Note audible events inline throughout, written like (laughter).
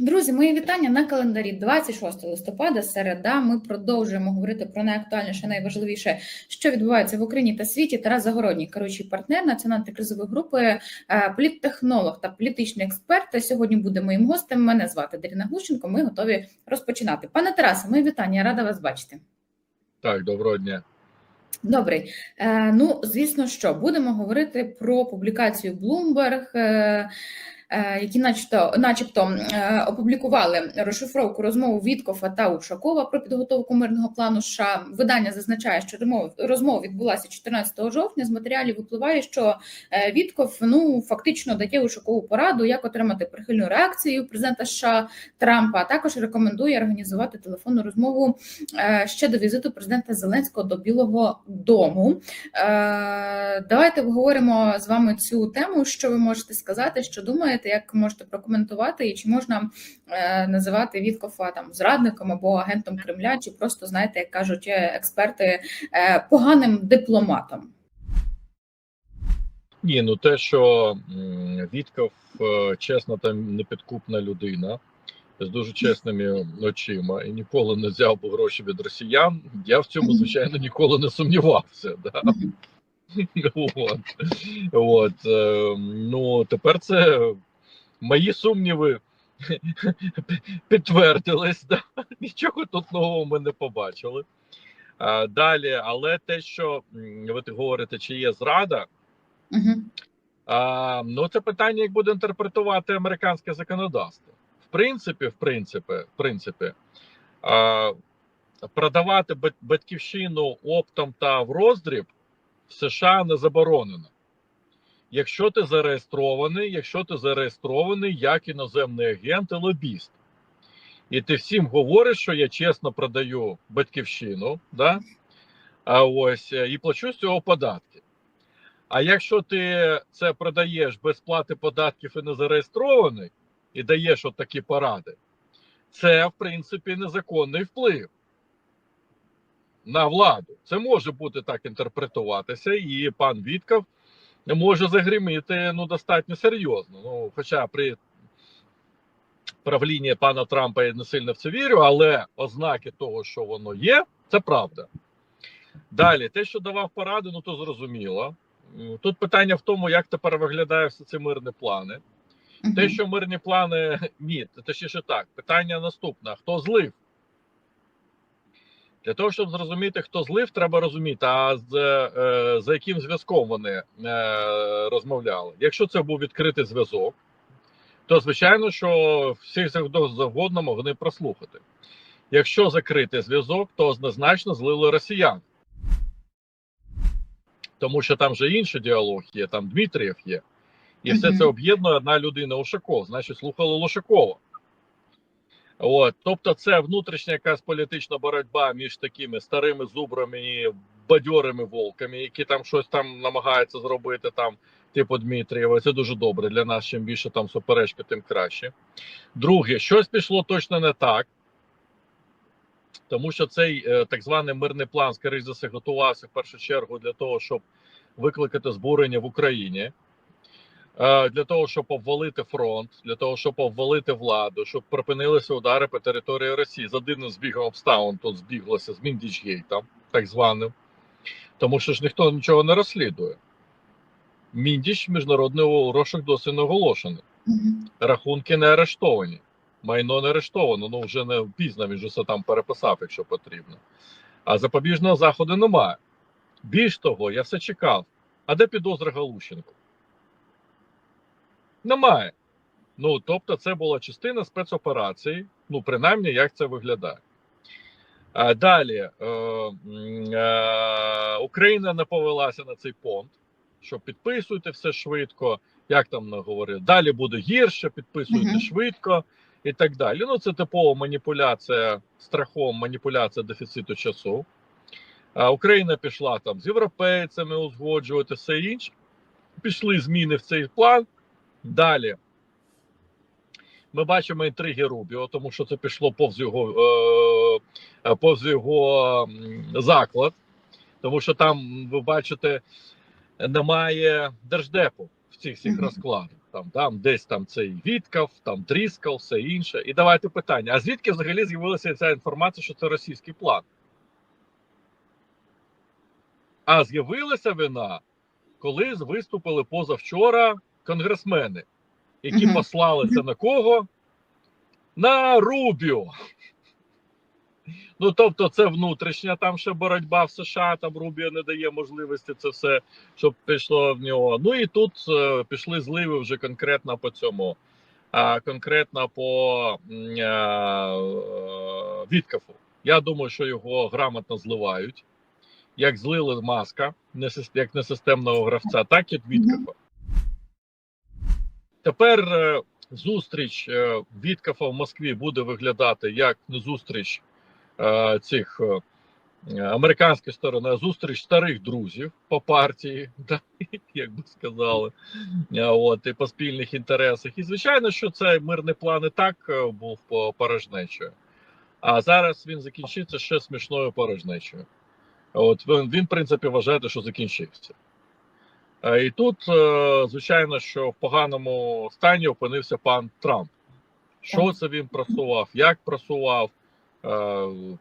Друзі, мої вітання на календарі 26 листопада. Середа. Ми продовжуємо говорити про найактуальніше, найважливіше, що відбувається в Україні та світі. Тарас Загородній, керуючий партнер національної кризової групи, е, політтехнолог та політичний експерт. Сьогодні буде моїм гостем. Мене звати Даріна Глущенко. Ми готові розпочинати. Пане Тарасе, мої вітання. Рада вас бачити. Так, доброго дня. Добрий. Е, ну, звісно, що будемо говорити про публікацію Bloomberg, е, які начебто, начебто е, опублікували розшифровку розмови Віткофа та Ушакова про підготовку мирного плану. США. видання зазначає, що розмова, відбулася 14 жовтня. З матеріалів випливає, що е, Вітков ну фактично дає Ушакову пораду, як отримати прихильну реакцію президента США Трампа. А також рекомендує організувати телефонну розмову е, ще до візиту президента Зеленського до Білого Дому. Е, Давайте обговоримо з вами цю тему. Що ви можете сказати, що думаєте, як можете прокоментувати, і чи можна е, називати Віткофа там зрадником або агентом Кремля, чи просто знаєте, як кажуть е, експерти, е, поганим дипломатом? Ні, ну те, що Вітков чесна та непідкупна людина з дуже чесними очима і ніколи не взяв би гроші від росіян. Я в цьому, звичайно, ніколи не сумнівався. Да? (laughs) От. От. е, Ну, тепер це мої сумніви (laughs) підтвердились. Да? Нічого тут нового ми не побачили. А, Далі, але те, що ви говорите, чи є зрада, Угу. а, ну це питання, як буде інтерпретувати американське законодавство. В принципі, в принципі, в принципі, а, продавати батьківщину оптом та в роздріб в США не заборонено. Якщо ти зареєстрований, якщо ти зареєстрований як іноземний агент і лобіст, і ти всім говориш, що я чесно продаю батьківщину, да? а ось е, і плачу з цього податки. А якщо ти це продаєш без плати податків і не зареєстрований, і даєш от такі поради, це в принципі незаконний вплив на владу. Це може бути так інтерпретуватися, і пан Вітков може загриміти ну достатньо серйозно. Ну, хоча при правлінні пана Трампа я не сильно в це вірю, але ознаки того, що воно є, це правда. Далі, те, що давав поради, ну то зрозуміло. Тут питання в тому, як тепер виглядає все ці мирні плани. Те, що мирні плани, ні, точніше так. Питання наступне: хто злив? Для того, щоб зрозуміти, хто злив, треба розуміти, а з, е, за яким зв'язком вони е, розмовляли. Якщо це був відкритий зв'язок, то звичайно, що всіх завгодно могли прослухати. Якщо закритий зв'язок, то однозначно злили росіян. Тому що там вже інший діалог є, там Дмитрієв є. І все це об'єднує одна людина Ушаков, значить, слухали Лошакова. От, тобто, це внутрішня якась політична боротьба між такими старими зубрами і бадьорими волками, які там щось там намагаються зробити, там, типу Дмитрієва. Це дуже добре для нас. Чим більше там суперечки, тим краще. Друге, щось пішло точно не так. Тому що цей е, так званий мирний план, скоріш за все, готувався в першу чергу для того, щоб викликати збурення в Україні, для того, щоб обвалити фронт, для того, щоб обвалити владу, щоб припинилися удари по території Росії. За дивним збігом обставин тут збіглося з Міндічгейтом, так званим. Тому що ж ніхто нічого не розслідує. Міндіч міжнародний розшук досі не оголошений. Мгм. Рахунки не арештовані. Майно не арештовано, ну вже не пізно, він же все там переписав, якщо потрібно. А запобіжного заходу немає. Більш того, я все чекав. А де підозра Галущенко? Немає. Ну, тобто, це була частина спецоперації, ну, принаймні, як це виглядає. А далі е, е, Україна не повелася на цей понт, що підписуйте все швидко, як там говорили, далі буде гірше, підписуйте Мгм. швидко і так далі. Ну, це типова маніпуляція страхом, маніпуляція дефіциту часу. А Україна пішла там з європейцями узгоджувати все інше. Пішли зміни в цей план. Далі ми бачимо інтриги Рубіо, тому що це пішло повз його, е, повз його заклад, тому що там, ви бачите, немає держдепу в цих всіх розкладах. Там, там десь там цей Віткав, там Тріскал, все інше. І давайте питання: а звідки взагалі з'явилася ця інформація, що це російський план? А з'явилася вона, коли виступили позавчора конгресмени, які Мгм. послалися на кого? На Рубіо. Ну, тобто, це внутрішня там ще боротьба в США, там Рубіо не дає можливості це все, щоб пішло в нього. Ну і тут е, пішли зливи вже конкретно по цьому, а конкретно по е, е, Віткафу. Я думаю, що його грамотно зливають. Як злили маска, не як несистемного гравця, так і Віткафа. Тепер е, зустріч е, Віткафа в Москві буде виглядати як не зустріч е, цих американської сторони, а зустріч старих друзів по партії, (laughs) як би сказали, от, і по спільних інтересах. І звичайно, що цей мирний план і так був по порожнечою. А зараз він закінчиться ще смішною порожнечою. От він, він в принципі, вважає, що закінчився. Е, І тут, е, звичайно, що в поганому стані опинився пан Трамп. Що це він просував, як просував е,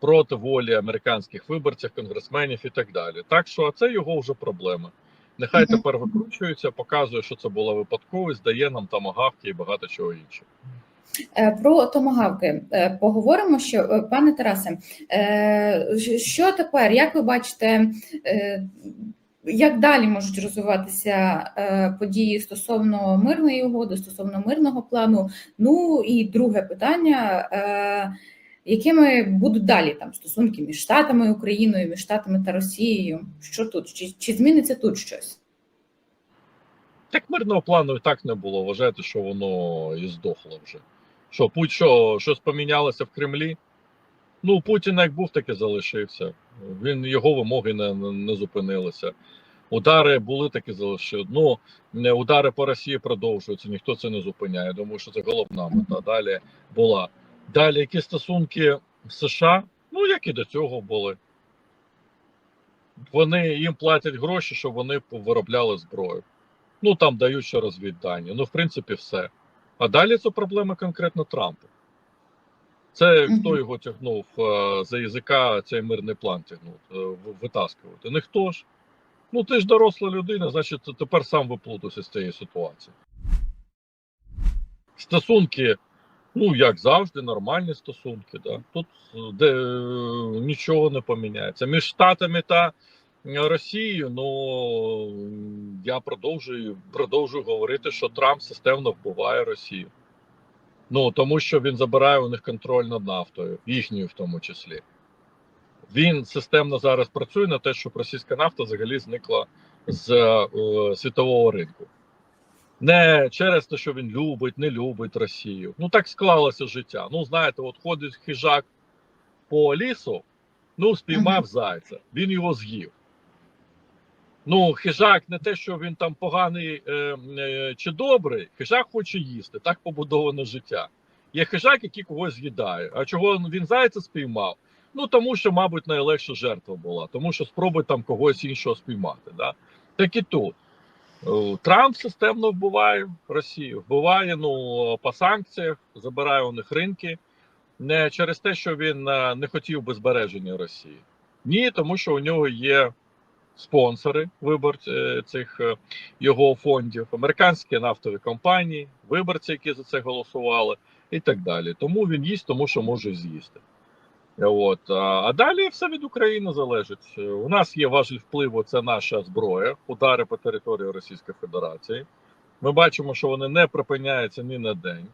проти волі американських виборців, конгресменів і так далі. Так що це його вже проблема. Нехай тепер викручується, показує, що це була випадковість, дає нам тамагавки і багато чого іншого. Про томагавки поговоримо. Що пане Тарасе, що тепер? Як ви бачите, як далі можуть розвиватися е, події стосовно мирної угоди, стосовно мирного плану? Ну і друге питання. е, Якими будуть далі там стосунки між Штатами Україною, між Штатами та Росією? Що тут? Чи, чи зміниться тут щось? Так мирного плану і так не було. Вважаєте, що воно і здохло вже. Що Путь що, щось помінялося в Кремлі? Ну, Путін як був, так і залишився. Він його вимоги не, не, зупинилися. Удари були, так і залишили. Ну, удари по Росії продовжуються, ніхто це не зупиняє. Думаю, що це головна мета. Далі була. Далі які стосунки в США, ну як і до цього були. Вони їм платять гроші, щоб вони виробляли зброю. Ну там дають ще розвіддані. Ну, в принципі, все. А далі це проблема конкретно Трампа. Це хто його тягнув е, за язика цей мирний план тягнув, е, витаскувати. Ніхто ж. Ну, ти ж доросла людина, значить, тепер сам виплутався з цієї ситуації. Стосунки, ну, як завжди, нормальні стосунки. Да? Тут е, де, нічого не поміняється. Між Штатами та Росією, ну я продовжую, продовжую говорити, що Трамп системно вбиває Росію. Ну тому що він забирає у них контроль над нафтою, їхньою в тому числі. Він системно зараз працює на те, щоб російська нафта взагалі зникла з е, світового ринку. Не через те, що він любить, не любить Росію. Ну так склалося життя. Ну, знаєте, от ходить хижак по лісу, ну, спіймав зайця, він його з'їв. Ну, хижак не те, що він там поганий е, е, чи добрий, хижак хоче їсти, так побудоване життя. Є хижак, який когось з'їдає. А чого він зайця спіймав? Ну тому що, мабуть, найлегша жертва була, тому що спробуй там когось іншого спіймати. Да? Так і тут. Е, Трамп системно вбиває Росію, вбиває ну, по санкціях, забирає у них ринки. Не через те, що він е, не хотів би збереження Росії. Ні, тому що у нього є спонсори виборці е, цих е, його фондів, американські нафтові компанії, виборці, які за це голосували, і так далі. Тому він їсть, тому що може з'їсти. От а далі все від України залежить. У нас є важіль впливу, це наша зброя, удари по території Російської Федерації. Ми бачимо, що вони не припиняються ні на день.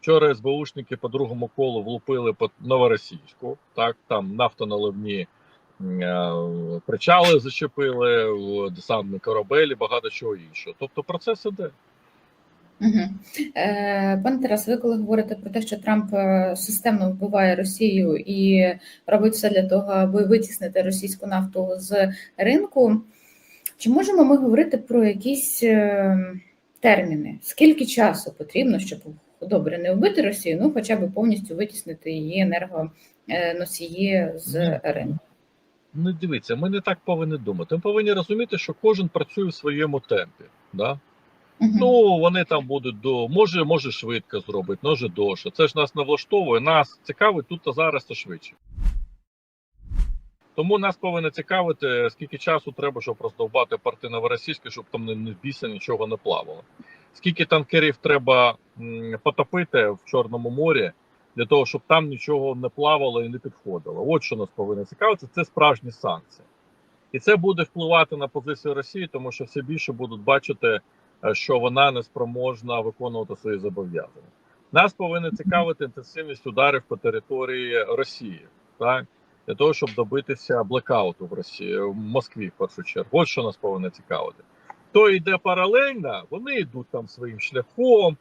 Вчора СБУшники по другому колу влупили по новоросійську, так там нафтоналивні причали зачепили, в десантний корабель і багато чого іншого. Тобто процес іде. Угу. Е, пане Тарас, ви коли говорите про те, що Трамп е, системно вбиває Росію і робить все для того, аби витіснити російську нафту з ринку, чи можемо ми говорити про якісь е, терміни? Скільки часу потрібно, щоб добре не вбити Росію, ну хоча б повністю витіснити її енергоносії з ринку? Ну, дивіться, ми не так повинні думати. Ми повинні розуміти, що кожен працює в своєму темпі. Да? Ну, вони там будуть до може, може швидко зробити, може довше. Це ж нас не влаштовує. Нас цікавить тут та зараз та швидше. Тому нас повинно цікавити, скільки часу треба, щоб роздовбати порти новоросійські, щоб там не, не біса нічого не плавало. Скільки танкерів треба м, потопити в Чорному морі для того, щоб там нічого не плавало і не підходило. От що нас повинно цікавити, це справжні санкції. І це буде впливати на позицію Росії, тому що все більше будуть бачити, е, що вона не спроможна виконувати свої зобов'язання. Нас повинна цікавити інтенсивність ударів по території Росії, так для того, щоб добитися блекауту в Росії, в Москві в першу чергу. От що нас повинно цікавити. То йде паралельно, вони йдуть там своїм шляхом,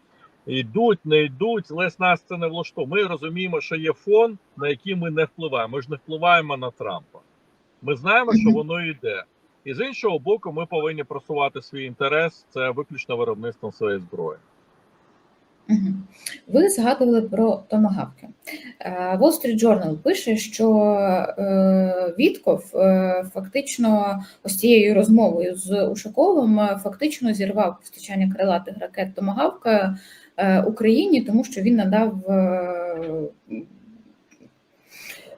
йдуть, не йдуть, але нас це не влаштовує. Ми розуміємо, що є фон, на який ми не впливаємо. Ми ж не впливаємо на Трампа. Ми знаємо, що воно йде. І з іншого боку, ми повинні просувати свій інтерес це виключно виробництвом своєї зброї. Ви згадували про томагавки. Е, Wall Street Journal пише, що е, Вітков е, фактично ось цією розмовою з Ушаковим фактично зірвав постачання крилатих ракет Томагавка Україні, тому що він надав е,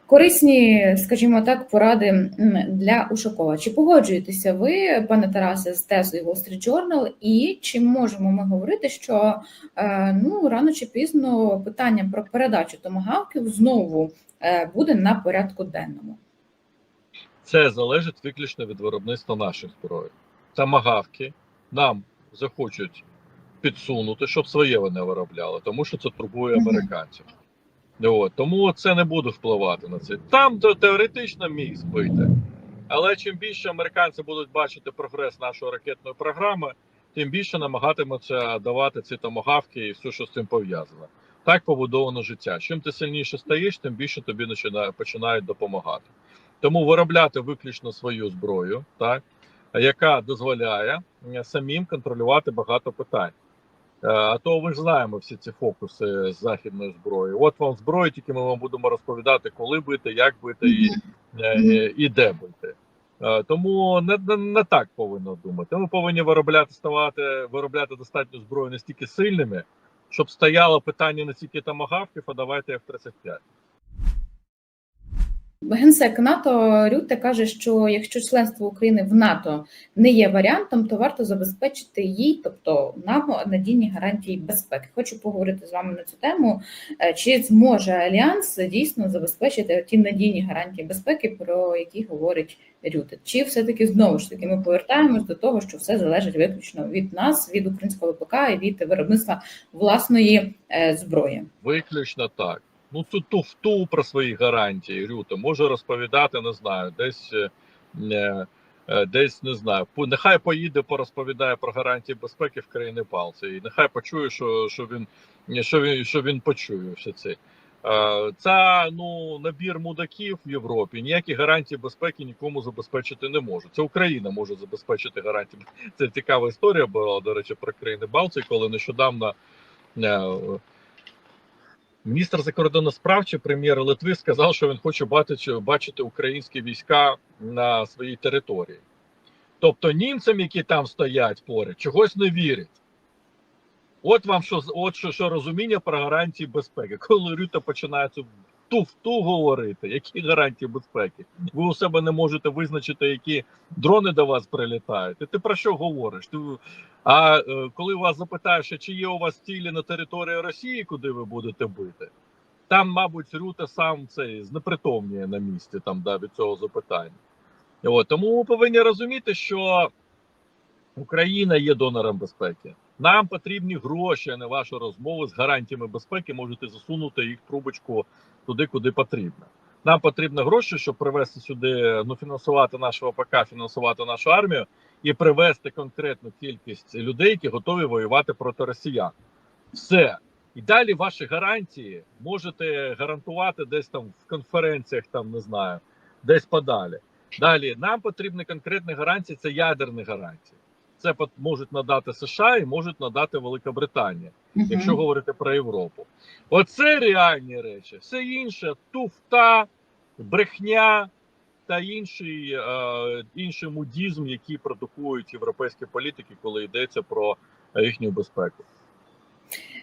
корисні, скажімо так, поради для Ушакова. Чи погоджуєтеся ви, пане Тарасе, з тезою Wall Street Journal, і чи можемо ми говорити, що Е, ну рано чи пізно питання про передачу томагавків знову е, буде на порядку денному. Це залежить виключно від виробництва наших зброї. Тамагавки нам захочуть підсунути, щоб своє вони виробляли, тому що це турбує американців. От, тому це не буде впливати на це. Там те- теоретично міг збити. Але чим більше американці будуть бачити прогрес нашої ракетної програми, тим більше намагатимуться давати ці томагавки і все, що з цим пов'язано. Так побудовано життя. Чим ти сильніше стаєш, тим більше тобі починають допомагати. Тому виробляти виключно свою зброю, так, яка дозволяє е, самим контролювати багато питань. Е, А то ви ж знаємо всі ці фокуси з західної зброї. От вам зброя, тільки ми вам будемо розповідати, коли бити, як бити і, е, і, і де бити. Е, Тому не, не, не так повинно думати. Ми повинні виробляти ставати, виробляти достатньо зброю настільки сильними, щоб стояло питання не тільки тамагавків, а давайте F-35. Генсек НАТО Рюте каже, що якщо членство України в НАТО не є варіантом, то варто забезпечити їй, тобто нам надійні гарантії безпеки. Хочу поговорити з вами на цю тему. Е, Чи зможе альянс дійсно забезпечити ті надійні гарантії безпеки, про які говорить Рюте? Чи все-таки знову ж таки ми повертаємось до того, що все залежить виключно від нас, від українського ВПК і від виробництва власної е, зброї? Виключно так. Ну, цю туфту про свої гарантії, Рюта, може розповідати, не знаю, десь е, е, е, десь не знаю. Нехай поїде, порозповідає про гарантії безпеки в країни палці. І нехай почує, що, що він що він що він почує все це. Це ну набір мудаків в Європі. Ніякі гарантії безпеки нікому забезпечити не можуть. Це Україна може забезпечити гарантії. Це цікава історія була, до речі, про країни Балтії, коли нещодавно. Міністр закордонних справ чи прем'єр Литви сказав, що він хоче бачити, бачити українські війська на своїй території. Тобто німцям, які там стоять поряд, чогось не вірять. От вам що от що, що розуміння про гарантії безпеки. (laughs) Коли Рюта починає туфту говорити, які гарантії безпеки? Ви у себе не можете визначити, які дрони до вас прилітають. І ти про що говориш? Ти, а е, коли вас запитаєш, чи є у вас цілі на території Росії, куди ви будете бити? Там, мабуть, Рюта сам цей знепритомніє на місці там да, від цього запитання. От, тому ми повинні розуміти, що Україна є донором безпеки. Нам потрібні гроші, а не ваші розмови з гарантіями безпеки. Можете засунути їх трубочку туди, куди потрібно. Нам потрібні гроші, щоб привести сюди, ну фінансувати нашого ПК, фінансувати нашу армію і привести конкретну кількість людей, які готові воювати проти росіян. Все. І далі ваші гарантії можете гарантувати десь там в конференціях, там не знаю, десь подалі. Далі нам потрібні конкретні гарантії, це ядерні гарантії. Це можуть надати США і можуть надати Велика Британія, якщо говорити про Європу. Оце реальні речі. Все інше туфта, брехня та інший, е, інший мудізм, який продукують європейські політики, коли йдеться про е, їхню безпеку.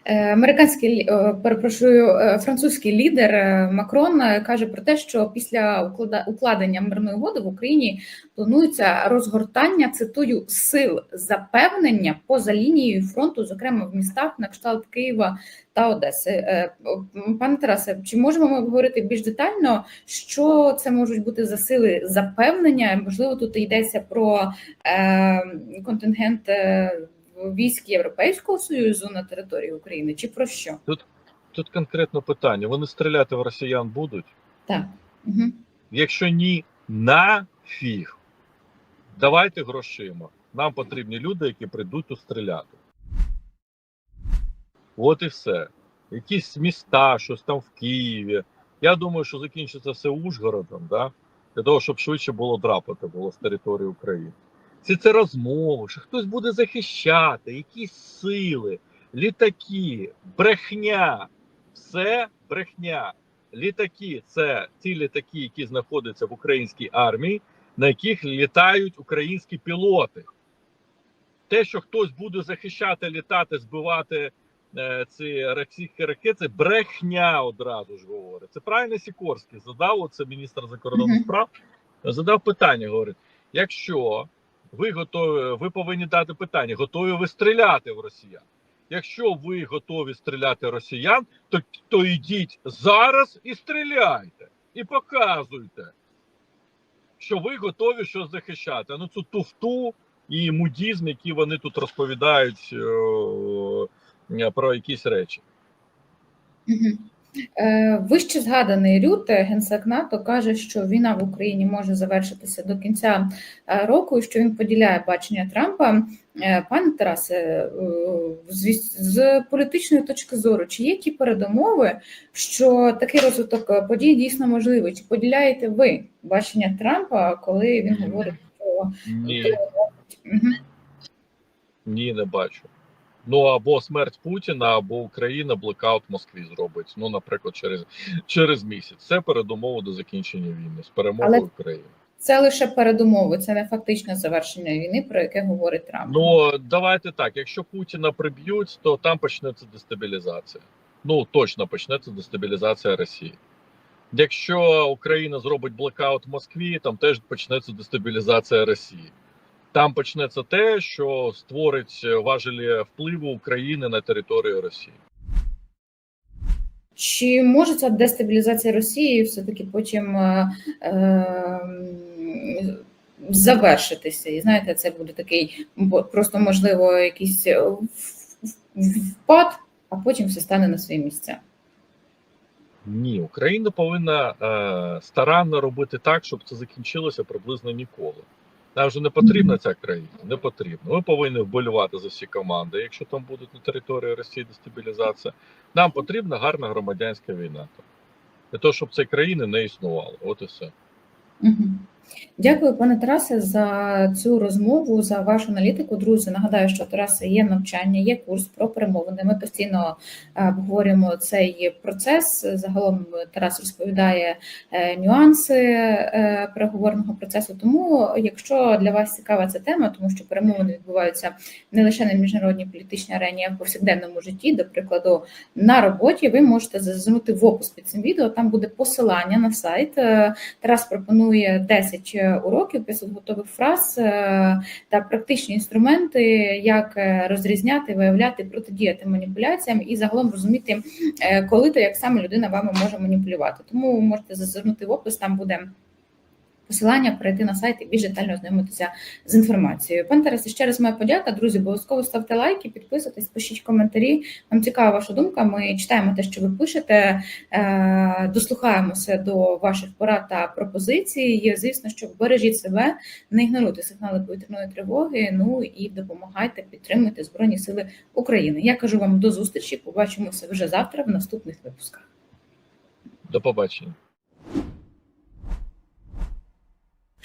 Е, Американський е, перепрошую, е, французький лідер Макрон каже про те, що після укладення мирної угоди в Україні планується розгортання цитую сил запевнення поза лінією фронту, зокрема в містах на кшталт Києва та Одеси. Пане Тарасе, чи можемо ми обговорити більш детально, що це можуть бути за сили запевнення? Можливо, тут йдеться про контингент. Військ Європейського союзу на території України, чи про що? Тут конкретно питання: вони стріляти в росіян будуть? Так. Угу. Якщо ні, нафіг. Давайте грошима. Нам потрібні люди, які прийдуть тут стріляти. От і все. Якісь міста, щось там в Києві. Я думаю, що закінчиться все Ужгородом, да? для того, щоб швидше було драпати було з території України. Всі це розмови, що хтось буде захищати, якісь сили, літаки, брехня. Все брехня. Літаки це ті літаки, які знаходяться в українській армії, на яких літають українські пілоти. Те, що хтось буде захищати, літати, збивати е, ці російські ракети, це брехня одразу ж говорить. Це правильно Сікорський задав, оце міністр закордонних справ, задав питання, говорить: якщо ви готові, ви повинні дати питання, готові ви стріляти в росіян? Якщо ви готові стріляти росіян, то, то йдіть зараз і стріляйте, і показуйте, що ви готові щось захищати. Ну цю туфту і мудізм, які вони тут розповідають е, про якісь речі. Е, вище згаданий Рют, генсек НАТО, каже, що війна в Україні може завершитися до кінця е, року, і що він поділяє бачення Трампа. Е, Пане Тарасе, з, політичної точки зору, чи є ті передумови, що такий розвиток подій дійсно можливий? Чи поділяєте ви бачення Трампа, коли він говорить про Ні, ні, не бачу. Ну або смерть Путіна, або Україна блекаут Москві зробить. Ну, наприклад, через, через місяць. Це передумова до закінчення війни з перемогою Але- України. це лише передумови, це не фактичне завершення війни, про яке говорить Трамп. Ну давайте так. Якщо Путіна приб'ють, то там почнеться дестабілізація. Ну точно почнеться дестабілізація Росії. Якщо Україна зробить блекаут в Москві, там теж почнеться дестабілізація Росії. Там почнеться те, що створить важелі впливу України на територію Росії. Чи може ця дестабілізація Росії все-таки потім е, е, завершитися? І знаєте, це буде такий просто можливо якийсь е, впад, а потім все стане на свої місця. Ні, Україна повинна е, старанно робити так, щоб це закінчилося приблизно ніколи. Нам вже не потрібна ця країна, не потрібно. Ми повинні вболювати за всі команди, якщо там будуть на території Росії дестабілізація. Нам потрібна гарна громадянська війна. Для того, щоб цієї країни не існувало. От і все. Дякую, пане Тарасе, за цю розмову, за вашу аналітику. Друзі, нагадаю, що Тараса є навчання, є курс про перемовини. Ми постійно е, обговорюємо цей процес. Загалом Тарас розповідає е, нюанси е, переговорного процесу. Тому, якщо для вас цікава ця тема, тому що перемовини відбуваються не лише на міжнародній політичній арені, а в повсякденному житті, до прикладу, на роботі, ви можете зазирнути в опис під цим відео. Там буде посилання на сайт. Тарас пропонує 10 уроків, 500 готових фраз е, та практичні інструменти, як е, розрізняти, виявляти, протидіяти маніпуляціям і загалом розуміти, е, коли та як саме людина вами може маніпулювати. Тому можете зазирнути в опис, там буде. Посилання перейти на сайт і більш детально ознайомитися з інформацією. Пан Тарас, ще раз моя подяка. Друзі, обов'язково ставте лайки, підписуйтесь, пишіть коментарі. Нам цікава ваша думка. Ми читаємо те, що ви пишете, е, дослухаємося до ваших порад та пропозицій. Звісно, що бережіть себе, не ігноруйте сигнали повітряної тривоги. Ну і допомагайте, підтримуйте Збройні Сили України. Я кажу вам до зустрічі. Побачимося вже завтра в наступних випусках. До побачення.